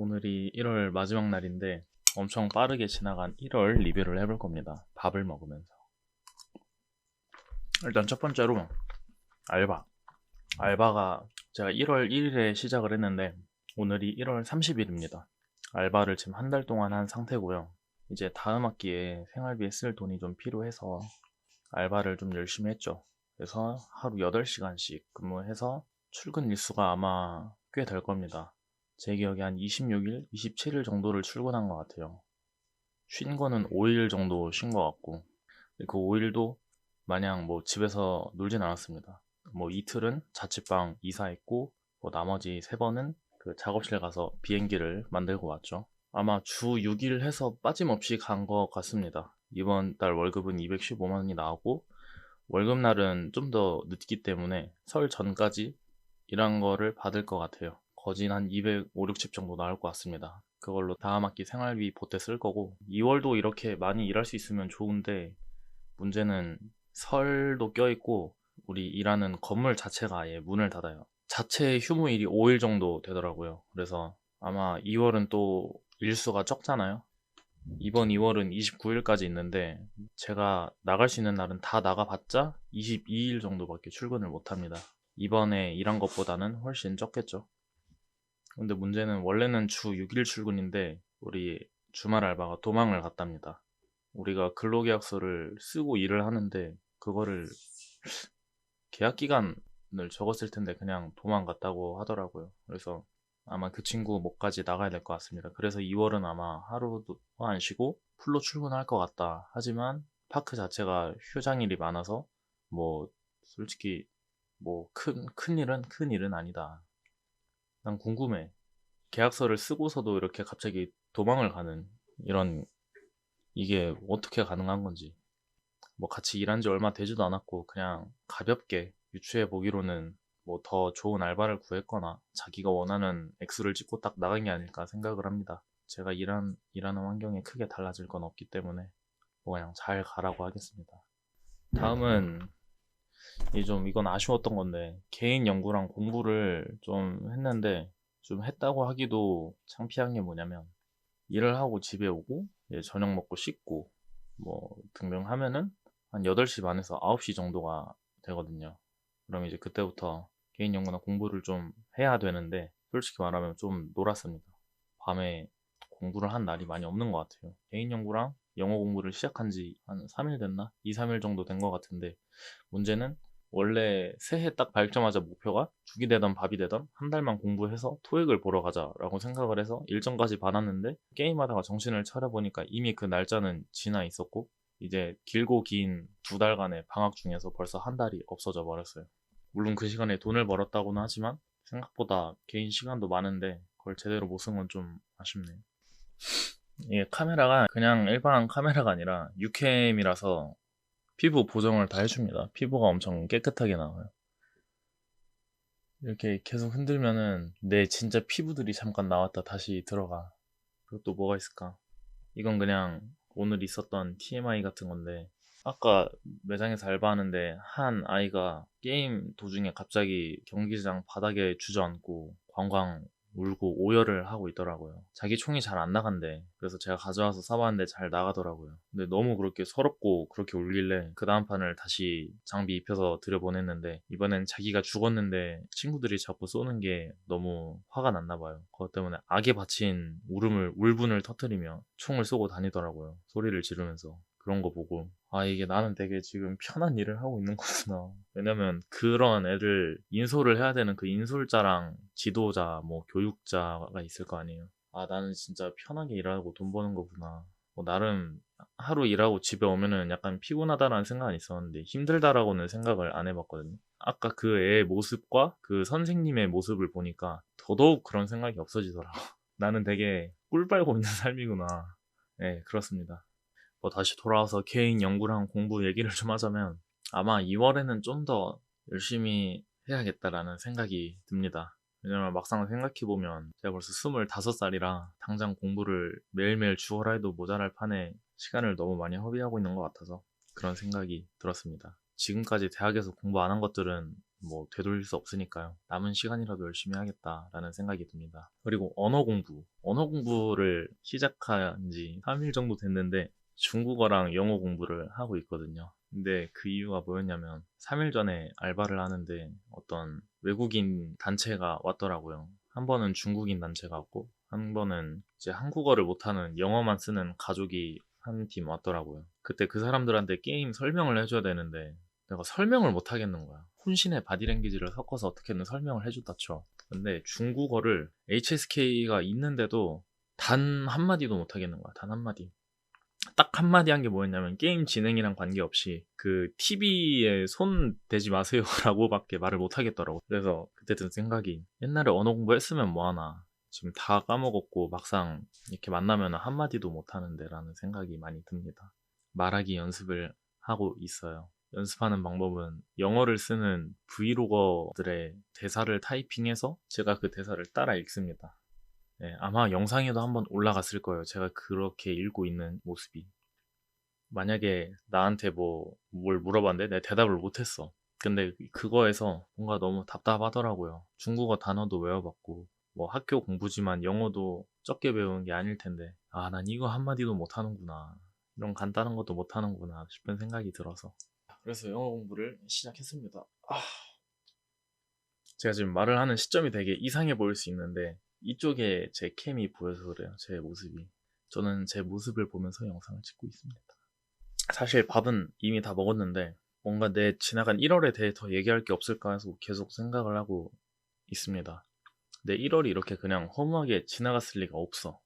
오늘이 1월 마지막 날인데 엄청 빠르게 지나간 1월 리뷰를 해볼 겁니다. 밥을 먹으면서. 일단 첫 번째로 알바. 알바가 제가 1월 1일에 시작을 했는데 오늘이 1월 30일입니다. 알바를 지금 한 달 동안 한 상태고요. 이제 다음 학기에 생활비에 쓸 돈이 좀 필요해서 알바를 좀 열심히 했죠. 그래서 하루 8시간씩 근무해서 출근 일수가 아마 꽤 될 겁니다. 제 기억에 한 26일, 27일 정도를 출근한 것 같아요. 쉰 거는 5일 정도 쉰 것 같고, 그 5일도 마냥 뭐 집에서 놀진 않았습니다. 뭐 이틀은 자취방 이사했고, 뭐 나머지 세 번은 그 작업실 가서 비행기를 만들고 왔죠. 아마 주 6일 해서 빠짐없이 간 것 같습니다. 이번 달 월급은 215만 원이 나오고, 월급날은 좀 더 늦기 때문에 설 전까지 일한 거를 받을 것 같아요. 거진 한 200, 5, 60 정도 나올 것 같습니다. 그걸로 다음 학기 생활비 보태 쓸 거고 2월도 이렇게 많이 일할 수 있으면 좋은데 문제는 설도 껴있고 우리 일하는 건물 자체가 아예 문을 닫아요. 자체 휴무일이 5일 정도 되더라고요. 그래서 아마 2월은 또 일수가 적잖아요. 이번 2월은 29일까지 있는데 제가 나갈 수 있는 날은 다 나가봤자 22일 정도밖에 출근을 못합니다. 이번에 일한 것보다는 훨씬 적겠죠. 근데 문제는 원래는 주 6일 출근인데 우리 주말 알바가 도망을 갔답니다. 우리가 근로계약서를 쓰고 일을 하는데 그거를 계약 기간을 적었을 텐데 그냥 도망갔다고 하더라고요. 그래서 아마 그 친구 목까지 나가야 될 것 같습니다. 그래서 2월은 아마 하루도 안 쉬고 풀로 출근할 것 같다. 하지만 파크 자체가 휴장일이 많아서 뭐 솔직히 뭐 큰 큰 일은 큰 일은 아니다. 난 궁금해. 계약서를 쓰고서도 이렇게 갑자기 도망을 가는 이런 이게 어떻게 가능한 건지. 뭐 같이 일한 지 얼마 되지도 않았고 그냥 가볍게 유추해 보기로는 뭐 더 좋은 알바를 구했거나 자기가 원하는 액수를 찍고 딱 나간 게 아닐까 생각을 합니다. 제가 일한, 일하는 환경에 크게 달라질 건 없기 때문에 뭐 그냥 잘 가라고 하겠습니다. 다음은 이좀 이건 아쉬웠던 건데 개인 연구랑 공부를 좀 했는데 좀 했다고 하기도 창피한 게 뭐냐면 일을 하고 집에 오고 이제 저녁 먹고 씻고 뭐 등등 하면은 한 8시 반에서 9시 정도가 되거든요. 그럼 이제 그때부터 개인 연구나 공부를 좀 해야 되는데 솔직히 말하면 좀 놀았습니다. 밤에 공부를 한 날이 많이 없는 것 같아요. 개인 연구랑 영어 공부를 시작한 지 한 3일 됐나? 2, 3일 정도 된 것 같은데 문제는 원래 새해 딱 밝자마자 목표가 죽이 되던 밥이 되던 한 달만 공부해서 토익을 보러 가자라고 생각을 해서 일정까지 받았는데 게임하다가 정신을 차려보니까 이미 그 날짜는 지나 있었고 이제 길고 긴 두 달간의 방학 중에서 벌써 한 달이 없어져 버렸어요. 물론 그 시간에 돈을 벌었다고는 하지만 생각보다 개인 시간도 많은데 그걸 제대로 못 쓴 건 좀 아쉽네요. 이게 카메라가 그냥 일반 카메라가 아니라 6캠이라서 피부 보정을 다 해줍니다. 피부가 엄청 깨끗하게 나와요. 이렇게 계속 흔들면은 내 진짜 피부들이 잠깐 나왔다 다시 들어가. 그리고 또 뭐가 있을까? 이건 그냥 오늘 있었던 TMI 같은 건데 아까 매장에서 알바하는데 한 아이가 게임 도중에 갑자기 경기장 바닥에 주저앉고 관광 울고 오열을 하고 있더라고요. 자기 총이 잘 안 나간대. 그래서 제가 가져와서 쏴봤는데 잘 나가더라고요. 근데 너무 그렇게 서럽고 그렇게 울길래 그 다음 판을 다시 장비 입혀서 들여보냈는데 이번엔 자기가 죽었는데 친구들이 자꾸 쏘는 게 너무 화가 났나 봐요. 그것 때문에 악에 바친 울음을 울분을 터트리며 총을 쏘고 다니더라고요. 소리를 지르면서. 그런 거 보고 아 이게 나는 되게 지금 편한 일을 하고 있는 거구나. 왜냐면 그런 애들 인솔을 해야 되는 그 인솔자랑 지도자 뭐 교육자가 있을 거 아니에요. 아 나는 진짜 편하게 일하고 돈 버는 거구나. 뭐 나름 하루 일하고 집에 오면은 약간 피곤하다라는 생각은 있었는데 힘들다라고는 생각을 안 해봤거든요. 아까 그 애의 모습과 그 선생님의 모습을 보니까 더더욱 그런 생각이 없어지더라고. 나는 되게 꿀 빨고 있는 삶이구나. 네 그렇습니다 뭐 다시 돌아와서 개인 연구랑 공부 얘기를 좀 하자면 아마 2월에는 좀 더 열심히 해야겠다라는 생각이 듭니다. 왜냐면 막상 생각해보면 제가 벌써 25살이라 당장 공부를 매일매일 죽어라 해도 모자랄 판에 시간을 너무 많이 허비하고 있는 것 같아서 그런 생각이 들었습니다. 지금까지 대학에서 공부 안 한 것들은 뭐 되돌릴 수 없으니까요. 남은 시간이라도 열심히 하겠다라는 생각이 듭니다. 그리고 언어 공부. 언어 공부를 시작한 지 3일 정도 됐는데 중국어랑 영어 공부를 하고 있거든요. 근데 그 이유가 뭐였냐면 3일 전에 알바를 하는데 어떤 외국인 단체가 왔더라고요. 한 번은 중국인 단체가 왔고 한 번은 이제 한국어를 못하는 영어만 쓰는 가족이 한 팀 왔더라고요. 그때 그 사람들한테 게임 설명을 해줘야 되는데 내가 설명을 못 하겠는 거야. 혼신의 바디랭귀지를 섞어서 어떻게든 설명을 해줬다 쳐. 근데 중국어를 HSK가 있는데도 단 한마디도 못 하겠는 거야. 단 한마디. 딱 한마디 한 게 뭐였냐면 게임 진행이랑 관계없이 그 TV에 손 대지 마세요 라고밖에 말을 못 하겠더라고. 그래서 그때 든 생각이 옛날에 언어 공부했으면 뭐하나. 지금 다 까먹었고 막상 이렇게 만나면 한마디도 못 하는데 라는 생각이 많이 듭니다. 말하기 연습을 하고 있어요. 연습하는 방법은 영어를 쓰는 브이로거들의 대사를 타이핑해서 제가 그 대사를 따라 읽습니다. 네, 아마 영상에도 한번 올라갔을 거예요. 제가 그렇게 읽고 있는 모습이. 만약에 나한테 뭐, 뭘 물어봤는데 내 대답을 못했어. 근데 그거에서 뭔가 너무 답답하더라고요. 중국어 단어도 외워봤고, 뭐 학교 공부지만 영어도 적게 배우는 게 아닐 텐데, 아, 난 이거 한마디도 못하는구나. 이런 간단한 것도 못하는구나 싶은 생각이 들어서. 그래서 영어 공부를 시작했습니다. 아. 제가 지금 말을 하는 시점이 되게 이상해 보일 수 있는데, 이쪽에 제 캠이 보여서 그래요. 제 모습이. 저는 제 모습을 보면서 영상을 찍고 있습니다. 사실 밥은 이미 다 먹었는데 뭔가 내 지나간 1월에 대해 더 얘기할 게 없을까 해서 계속 생각을 하고 있습니다. 내 1월이 이렇게 그냥 허무하게 지나갔을 리가 없어.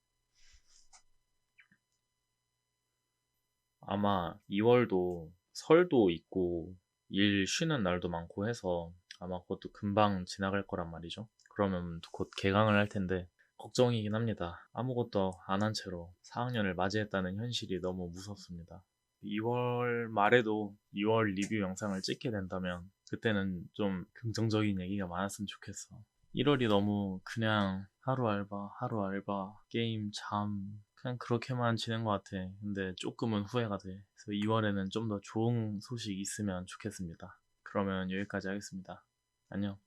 아마 2월도 설도 있고 일 쉬는 날도 많고 해서 아마 그것도 금방 지나갈 거란 말이죠. 그러면 곧 개강을 할 텐데 걱정이긴 합니다. 아무것도 안 한 채로 4학년을 맞이했다는 현실이 너무 무섭습니다. 2월 말에도 2월 리뷰 영상을 찍게 된다면 그때는 좀 긍정적인 얘기가 많았으면 좋겠어. 1월이 너무 그냥 하루 알바, 하루 알바, 게임, 잠, 그냥 그렇게만 지낸 것 같아. 근데 조금은 후회가 돼. 그래서 2월에는 좀 더 좋은 소식 있으면 좋겠습니다. 그러면 여기까지 하겠습니다. 안녕.